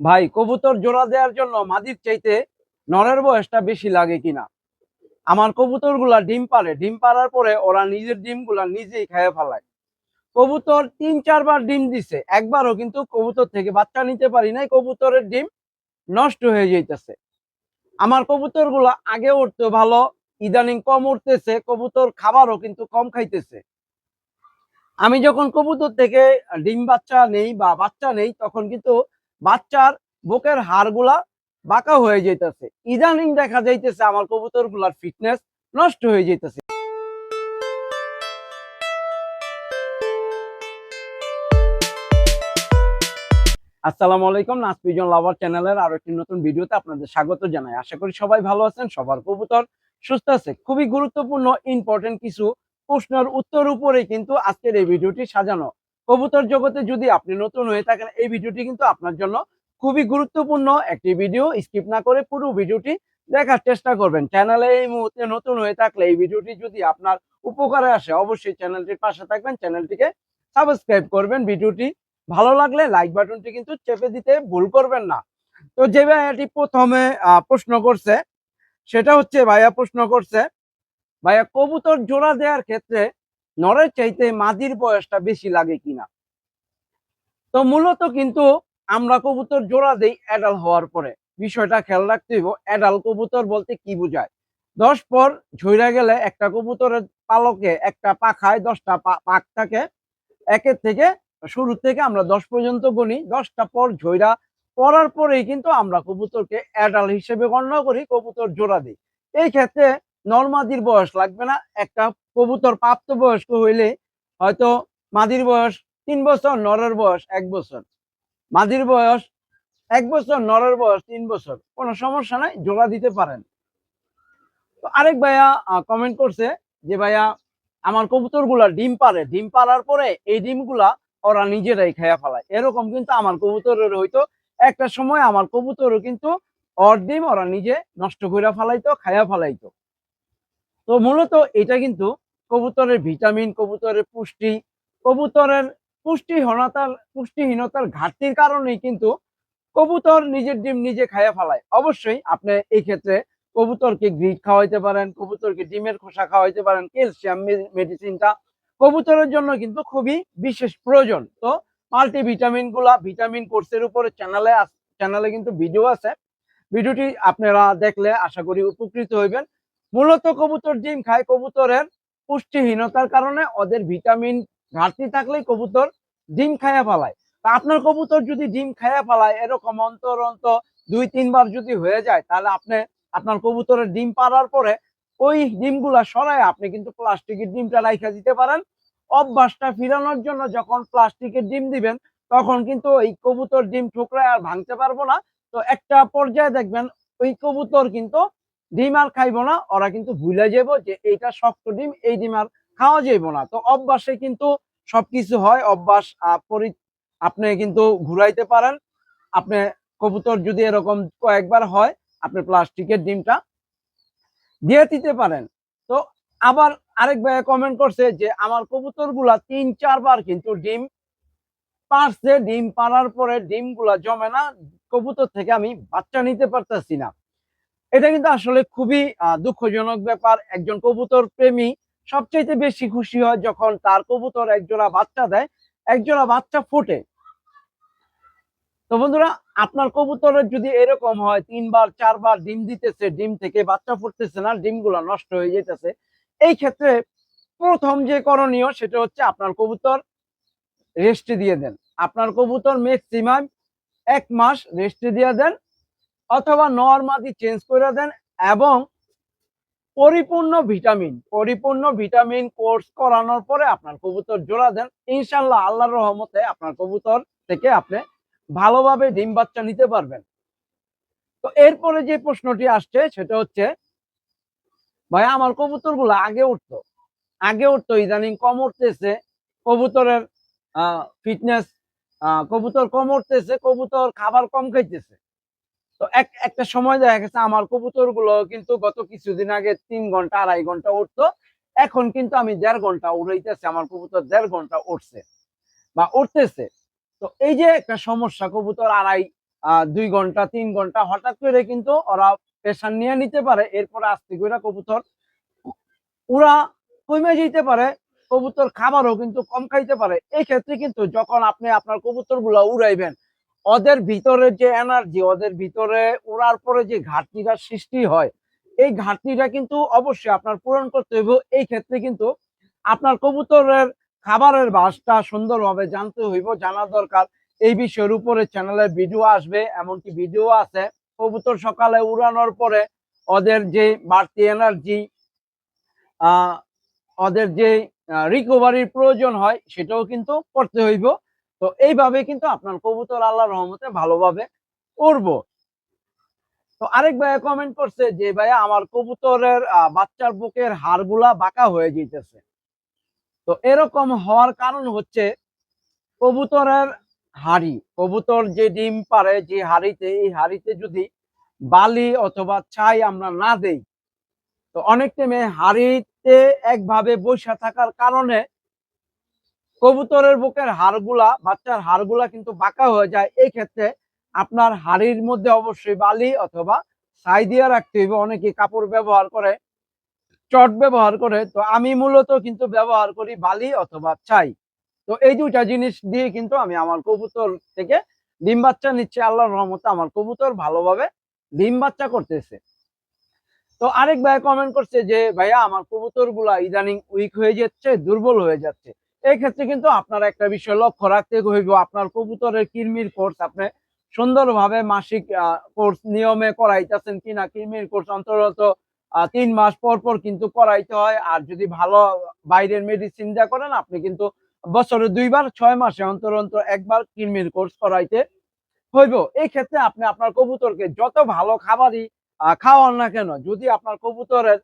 ভাই, কবুতর জোড়া দেওয়ার জন্য মাদির চাইতে নরের বয়সটা বেশি লাগে কিনা? আমার কবুতরগুলা ডিম পারে ডিম পারার পরে ওরা নিজের ডিমগুলা নিজেই খেয়ে ফেলায়। কবুতর তিন, চারবার ডিম দিছে। একবারও কিন্তু কবুতর থেকে বাচ্চা নিতে পারি নাই। কবুতরের ডিম নষ্ট হয়ে যাইতেছে। আমার কবুতরগুলা আগে উঠতো ভালো, ইদানিং কম উঠতেছে। কবুতর খাবারও কিন্তু কম খাইতেছে। আমি যখন কবুতর থেকে ডিম বাচ্চা নেই বা বাচ্চা নেই, তখন কিন্তু বাচ্চার বুকের হাড়গুলা বাঁকা হয়ে যাইতেছে। ইদানিং দেখা যাইতেছে আমার কবুতরগুলার ফিটনেস নষ্ট হয়ে যাইতেছে। আসসালামু আলাইকুম, নাসপিজন লাভার চ্যানেলের আরও একটি নতুন ভিডিওতে আপনাদের স্বাগত জানাই। আশা করি সবাই ভালো আছেন, সবার কবুতর সুস্থ আছে। খুবই গুরুত্বপূর্ণ ইম্পর্টেন্ট কিছু প্রশ্নের উত্তর উপরে কিন্তু আজকের এই ভিডিওটি সাজানো। কবুতর জগতে যদি আপনি নতুন হয়ে থাকেন, এই ভিডিওটি কিন্তু আপনার জন্য খুবই গুরুত্বপূর্ণ একটি ভিডিও। স্কিপ না করে পুরো ভিডিওটি দেখার চেষ্টা করবেন। চ্যানেলে এই মুহূর্তে নতুন হয়ে থাকলে এই ভিডিওটি যদি আপনার উপকারে আসে, অবশ্যই চ্যানেলটির পাশে থাকবেন, চ্যানেলটিকে সাবস্ক্রাইব করবেন। ভিডিওটি ভালো লাগলে লাইক বাটনটি কিন্তু চেপে দিতে ভুল করবেন না। তো যে ভাইয়াটি প্রথমে প্রশ্ন করছে, সেটা হচ্ছে ভাইয়া প্রশ্ন করছে, ভাইয়া কবুতর জোড়া দেওয়ার ক্ষেত্রে নরের চাইতে মাদির বয়সটা বেশি লাগে কিনা? তো মূলত কিন্তু আমরা কবুতর জোড়া দেই অ্যাডাল হওয়ার পরে। বিষয়টা খেয়াল রাখতে হইব অ্যাডাল কবুতর বলতে কি বোঝায়? দশ পর ঝইরা গেলে একটা কবুতরের পালকে একটা পাখায় দশটা পাক থাকে। একের থেকে শুরু থেকে আমরা দশ পর্যন্ত গণি দশটা পর ঝইরা পড়ার পরেই কিন্তু আমরা কবুতরকে অ্যাডাল হিসেবে গণ্য করি, কবুতর জোড়া দিই। এই ক্ষেত্রে নর্মাদির বয়স লাগবে না, একটা কবুতর প্রাপ্ত বয়স্ক হইলে হয়তো মাদির বয়স তিন বছর, নরের বয়স এক বছর। মাদির বয়স এক বছর, নরের বয়স তিন বছর, কোনো সমস্যা নাই, জোড়া দিতে পারেন। তো আরেক ভাইয়া কমেন্ট করছে যে, ভাইয়া, আমার কবুতরগুলা ডিম পারে ডিম পারার পরে এই ডিমগুলা ওরা নিজেরাই খেয়া ফেলায়। এরকম কিন্তু আমার কবুতরের হইতো। একটা সময় আমার কবুতরও কিন্তু ওর ডিম ওরা নিজে নষ্ট করে ফেলাইতো, খায়া ফেলাইতো। তো মূলত এটা কিন্তু কবুতরের ভিটামিন, কবুতরের পুষ্টি, কবুতরের পুষ্টিহীনতার পুষ্টিহীনতার ঘাটতির কারণেই কিন্তু কবুতর নিজের ডিম নিজে খাইয়া ফেলায়। অবশ্যই আপনি এই ক্ষেত্রে কবুতরকে গ্রিড খাওয়াইতে পারেন, কবুতরকে ডিমের খোসা খাওয়াইতে পারেন, ক্যালসিয়াম মেডিসিনটা কবুতরের জন্য কিন্তু খুবই বিশেষ প্রয়োজন। তো মাল্টি ভিটামিনগুলা ভিটামিন কোর্সের উপরে চ্যানেলে চ্যানেলে কিন্তু ভিডিও আছে। ভিডিওটি আপনারা দেখলে আশা করি উপকৃত হইবেন। মূলত কবুতর ডিম খায়। কবুতরের পুষ্টিহীনতার কারণে ওদের ভিটামিন ঘাটতি থাকলেই কবুতর ডিম খাইয়া ফেলায়। তা আপনার কবুতর যদি ডিম খাইয়া ফেলায়, এরকম অন্তর অন্ত দুই, তিনবার যদি হয়ে যায়, তাহলে আপনি আপনার কবুতরের ডিম পাড়ার পরে ওই ডিমগুলা সরায় আপনি কিন্তু প্লাস্টিকের ডিমটা রাইখা দিতে পারেন। অভ্যাসটা ফিরানোর জন্য যখন প্লাস্টিকের ডিম দিবেন, তখন কিন্তু এই কবুতর ডিম ঠুকরায় আর ভাঙতে পারব না। তো একটা পর্যায়ে দেখবেন, ওই কবুতর কিন্তু ডিম আর খাইবো না, ওরা কিন্তু ভুলে যাব যে এইটা শক্ত ডিম, এই ডিম আর খাওয়া যাইবো না। তো অভ্যাসে কিন্তু সবকিছু হয়, অভ্যাস আপনি কিন্তু ঘুরাইতে পারেন। আপনি কবুতর যদি এরকম কয়েকবার হয়, আপনি প্লাস্টিকের ডিমটা দিয়ে দিতে পারেন। তো আবার আরেক ভাই কমেন্ট করছে যে, আমার কবুতরগুলা তিন, চারবার কিন্তু ডিম পারছে। ডিম পারার পরে ডিমগুলা জমে না। কবুতর থেকে আমি বাচ্চা নিতে পারতেছি না। এটা কিন্তু আসলে খুবই দুঃখজনক ব্যাপার। একজন কবুতর প্রেমী সবচাইতে বেশি খুশি হয় যখন তার কবুতর একজোড়া বাচ্চা দেয়, একজোড়া বাচ্চা ফোটে। তো বন্ধুরা, আপনার কবুতরের যদি এরকম হয়, তিনবার, চারবার ডিম দিতেছে, ডিম থেকে বাচ্চা ফুটতেছে না, ডিমগুলো নষ্ট হয়ে যেতেছে এই ক্ষেত্রে প্রথম যে করণীয় সেটা হচ্ছে আপনার কবুতর রেস্টে দিয়ে দেন। আপনার কবুতর ম্যাক্সিমাম এক মাস রেস্টে দিয়ে দেন অথবা নর্মাদি চেঞ্জ করে দেন এবং পরিপূর্ণ ভিটামিন পরিপূর্ণ ভিটামিন কোর্স করানোর পরে আপনার কবুতর জোড়া দেন। ইনশাল্লাহ আল্লাহর রহমতে আপনার কবুতর থেকে আপনি ভালোভাবে ডিম বাচ্চা নিতে পারবেন। তো এরপরে যে প্রশ্নটি আসছে, সেটা হচ্ছে, ভাই, আমার কবুতরগুলো আগে উঠতো। আগে উঠতো, ইদানিং কম উঠতেছে। কবুতরের ফিটনেস কবুতর কম উঠতেছে, কবুতর খাবার কম খাইতেছে। তো এক, একটা সময় দেখা গেছে আমার কবুতরগুলো কিন্তু গত কিছুদিন আগে তিন ঘণ্টা, আড়াই ঘণ্টা উঠতো। এখন কিন্তু আমি দেড় ঘণ্টা উড়াইতেছি, আমার কবুতর দেড় ঘণ্টা উঠছে বা উঠতেছে তো এই যে একটা সমস্যা, কবুতর আড়াই দুই ঘণ্টা, তিন ঘণ্টা হঠাৎ করে কিন্তু ওরা প্রেশার নিয়ে নিতে পারে, এরপরে আস্তে করে কবুতর ওরা কমে যেতে পারে, কবুতর খাবারও কিন্তু কম খাইতে পারে। এই ক্ষেত্রে কিন্তু যখন আপনি আপনার কবুতরগুলা উড়াইবেন ওদের ভিতরে যে এনার্জি ওদের ভিতরে উড়ার পরে যে ঘাটতিটা সৃষ্টি হয়, এই ঘাটতিটা কিন্তু অবশ্যই আপনার পূরণ করতে হবে এই ক্ষেত্রে কিন্তু আপনার কবুতরের খাবারের বাসটা সুন্দরভাবে জানতে হইব জানা দরকার। এই বিষয়ের উপরে চ্যানেলে ভিডিও আসবে, এমনকি ভিডিও আছে। কবুতর সকালে উড়ানোর পরে ওদের যে বাড়তি এনার্জি ওদের যে রিকভারির প্রয়োজন হয়, সেটাও কিন্তু করতে হইব। তো এইভাবে কিন্তু আপনার কবুতর আল্লাহ রহমতে ভালোভাবে উড়বো। তো আরেক ভাইয়া কমেন্ট করছে যে, ভাইয়া, আমার কবুতরের বাচ্চার বুকের হাড়গুলা বাঁকা হয়ে যাইতেছে তো এরকম হওয়ার কারণ হচ্ছে কবুতরের হাড়ি, কবুতর যে ডিম পারে, যে হাড়িতে, এই হাড়িতে যদি বালি অথবা ছাই আমরা না দেই, তো অনেক টাইমে হাড়িতে একভাবে বসে থাকার কারণে কবুতরের বুকের হাড়গুলা, বাচ্চার হাড়গুলা কিন্তু বাঁকা হয়ে যায়। এই ক্ষেত্রে আপনার হাড়ির মধ্যে অবশ্যই বালি অথবা ছাই দিয়ে রাখতে হইবে। অনেকে কাপড় ব্যবহার করে, চট ব্যবহার করে। তো আমি মূলত কিন্তু ব্যবহার করি বালি অথবা ছাই। তো এই দুটা জিনিস দিয়ে কিন্তু আমি আমার কবুতর থেকে ডিম বাচ্চা নিচ্ছে। আল্লাহর রহমতে আমার কবুতর ভালোভাবে ডিম বাচ্চা করতেছে। তো আরেক ভাই কমেন্ট করছে যে, ভাইয়া, আমার কবুতরগুলা ইদানিং উইক হয়ে যাচ্ছে, দুর্বল হয়ে যাচ্ছে। এই ক্ষেত্রে কিন্তু আপনার একটা বিষয় লক্ষ্য রাখতে হইব আপনার কবুতরের কৃমির কোর্স আপনি সুন্দরভাবে মাসিক কোর্স নিয়মে করাইতেছেন কিনা কৃমির কোর্স অন্তত আহ, তিন মাস পর পর কিন্তু করাইতে হয়। আর যদি ভালো বাইরের মেডিসিন যা করেন আপনি কিন্তু বছরে দুইবার ছয় মাসে অন্তর অন্তর একবার কৃমির কোর্স করাইতে হইব। এই ক্ষেত্রে আপনি আপনার কবুতরকে যত ভালো খাবারই খাওয়ান না কেন যদি আপনার কবুতরের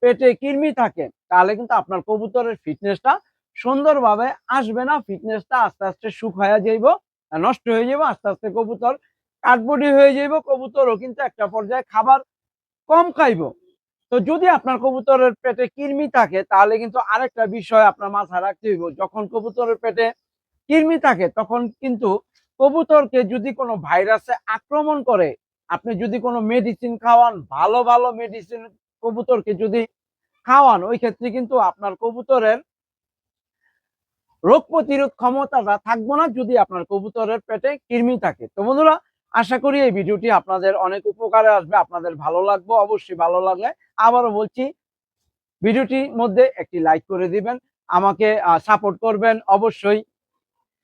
পেটে কৃমি থাকে তাহলে কিন্তু আপনার কবুতরের ফিটনেসটা সুন্দরভাবে আসবে না ফিটনেসটা আস্তে আস্তে সুখ হয়ে যাইব, নষ্ট হয়ে যাবে আস্তে আস্তে কবুতর কাঠবডি হয়ে যাইব, কবুতরও কিন্তু একটা পর্যায়ে খাবার কম খাইব। তো যদি আপনার কবুতরের পেটে কৃমি থাকে, তাহলে কিন্তু আরেকটা বিষয় আপনার মাথায় রাখতে হইব, যখন কবুতরের পেটে কৃমি থাকে, তখন কিন্তু কবুতরকে যদি কোনো ভাইরাসে আক্রমণ করে, আপনি যদি কোনো মেডিসিন খাওয়ান, ভালো ভালো মেডিসিন কবুতরকে যদি খাওয়ান, ওই ক্ষেত্রে কিন্তু আপনার কবুতরের রোগ প্রতিরোধ ক্ষমতাটা থাকব না, যদি আপনার কবুতরের পেটে কৃমি থাকে। তো বন্ধুরা, আশা করি এই ভিডিওটি আপনাদের অনেক উপকারে আসবে, আপনাদের ভালো লাগবে, অবশ্যই ভালো লাগলে আবারও বলছি, ভিডিওটির মধ্যে একটি লাইক করে দিবেন, আমাকে সাপোর্ট করবেন, অবশ্যই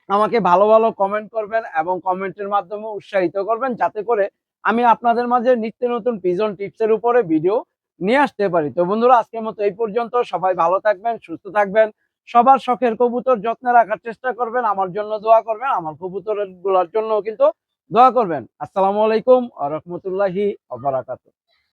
আমাকে ভালো ভালো কমেন্ট করবেন এবং কমেন্টের মাধ্যমে উৎসাহিত করবেন, যাতে করে আমি আপনাদের মাঝে নিত্য নতুন পিজন টিপসের উপরে ভিডিও নিয়ে আসতে পারি। তো বন্ধুরা, আজকের মতো এই পর্যন্ত, সবাই ভালো থাকবেন, সুস্থ থাকবেন সবার শখের কবুতর যত্নে রাখার চেষ্টা করবেন, আমার জন্য দোয়া করবেন, আমার কবুতরেরগুলার জন্য কিন্তু দোয়া করবেন। আসসালামু আলাইকুম রহমতুল্লাহি আবরাকাতুহ